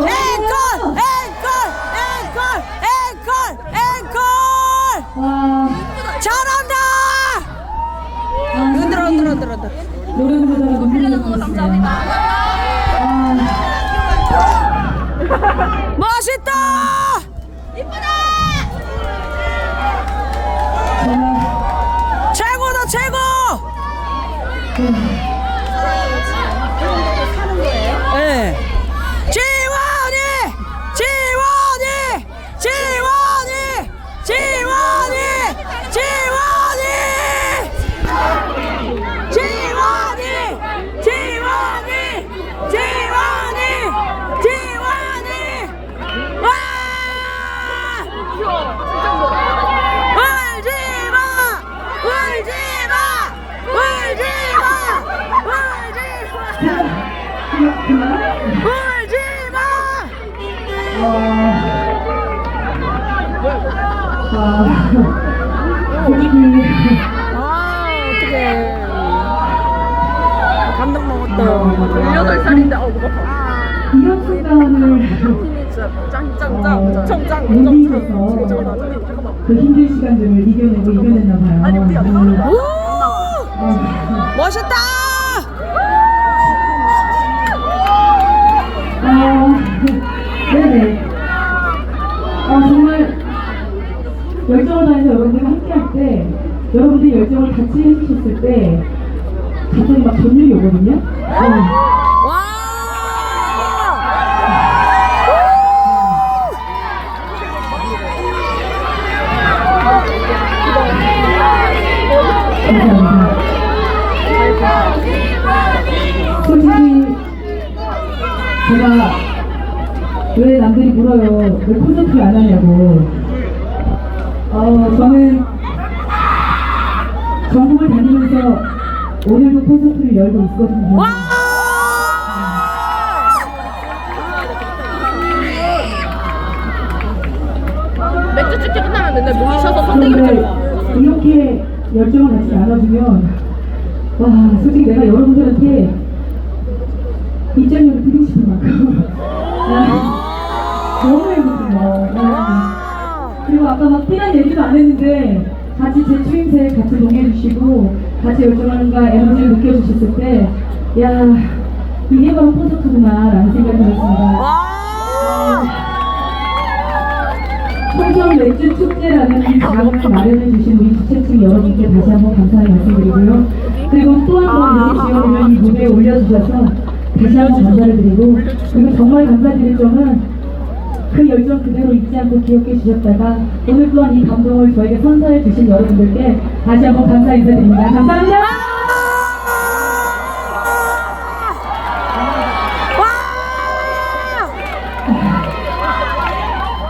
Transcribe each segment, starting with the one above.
자, 앵콜, 앵콜, 앵콜, 앵콜, 앵콜. 와, 잘한다. 아, 흔들어, 흔들어, 흔들어. 노래 부르다가 눈물이. 아, 멋있다. 정말 최고다, 최고. 울지 마! 아, 아, 어떡해. 감동 먹었다. 18살인데 어 무겁다 이런 순간을 짱짱짱 어, 짱짱 용기에서 그 힘든 시간들을 이겨내고 이겨냈나 봐요. 아니, 우리! 아, 멋있다! 때, 여러분들이 열정을 같이 해주셨을 때, 갑자기 막 전율이 오거든요. 어. 솔직히 제가 왜 남들이 물어요 왜 콘서트 안 하냐고 어 저는 전국을 다니면서 오늘도 콘서트를 열고 있거든요. 와! 맥주 찍기 끝나면 맨날 목이 쉬어서 선택이 그런데 이렇게 열정을 같이 나눠주면 와 솔직히 내가 여러분들한테 입장료를 드리고 싶은 만큼 아, 너무 행복해요. 아. 그리고 아까 막 티난 얘기도 안 했는데 같이 제 추임새에 같이 동해주시고 같이 열정과 에너지를 느껴주셨을 때 야 이게 바로 콘서트구나 라는 생각이 들었습니다 와! 청청 맥주 축제라는 이 장을 마련해 주신 우리 주최측 여러분께 다시 한번 감사의 말씀드리고요. 그리고 또 한번 이렇게 지원을 이 무대에 올려주셔서 다시 한번 감사를 드리고 그리고 정말 감사드릴 점은 그 열정 그대로 잊지 않고 기억해 주셨다가 오늘 또한 이 감동을 저에게 선사해 주신 여러분들께 다시 한번 감사 인사드립니다. 감사합니다.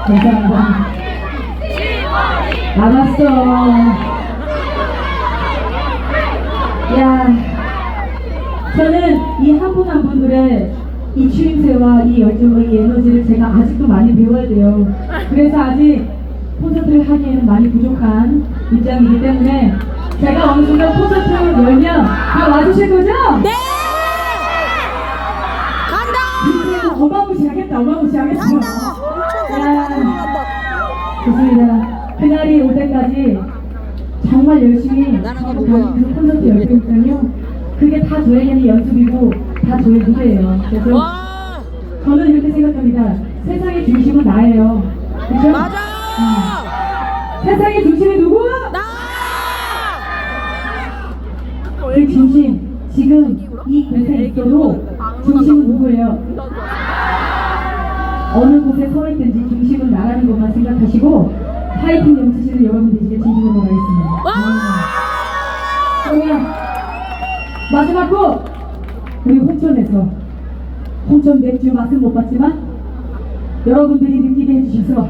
감사합니다. 알았어. 야, 저는 이 한 분한 분들의 이 추임새와 이 열정과 이 에너지를 제가 아직도 많이 배워야 돼요. 그래서 아직 콘서트를 하기에는 많이 부족한 입장이기 때문에 제가 어느 순간 콘서트 열면 다 와주실 거죠? 네! 간다! 어마무시하겠다, 어마무시하겠다. 간다! 간다. 좋습니다. 그날이 올 때까지 정말 열심히? 다니면서 콘서트 열 테니까요. 그게 다 저에게는 연습이고 다 저의 무대예요. 그래서 와! 저는 이렇게 생각합니다. 세상의 중심은 나예요. 그렇죠? 맞아! 세상의 중심이 누구? 나! 그 중심. 지금 이 곳에 있어도 중심은 누구예요? 어느 곳에 서 있든지 중심은 나라는 것만 생각하시고 파이팅 넘치시는 여러분 되시길 진심으로 바라겠습니다. 와! 그러면 마지막 곡 우리 홍천에서 홍천 맥주 맛은 못 봤지만 여러분들이 느끼게 해주셔서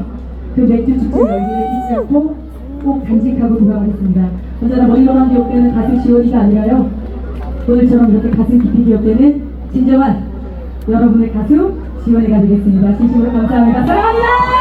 그 맥주 축제 열기를 잊지 않고 꼭 간직하고 돌아가겠습니다. 언제나 머리로만 기억되는 가수 지원이가 아니라요 오늘처럼 이렇게 가슴 깊이 기억되는 진정한 여러분의 가수 지원이가 되겠습니다. 진심으로 감사합니다. 사랑합니다.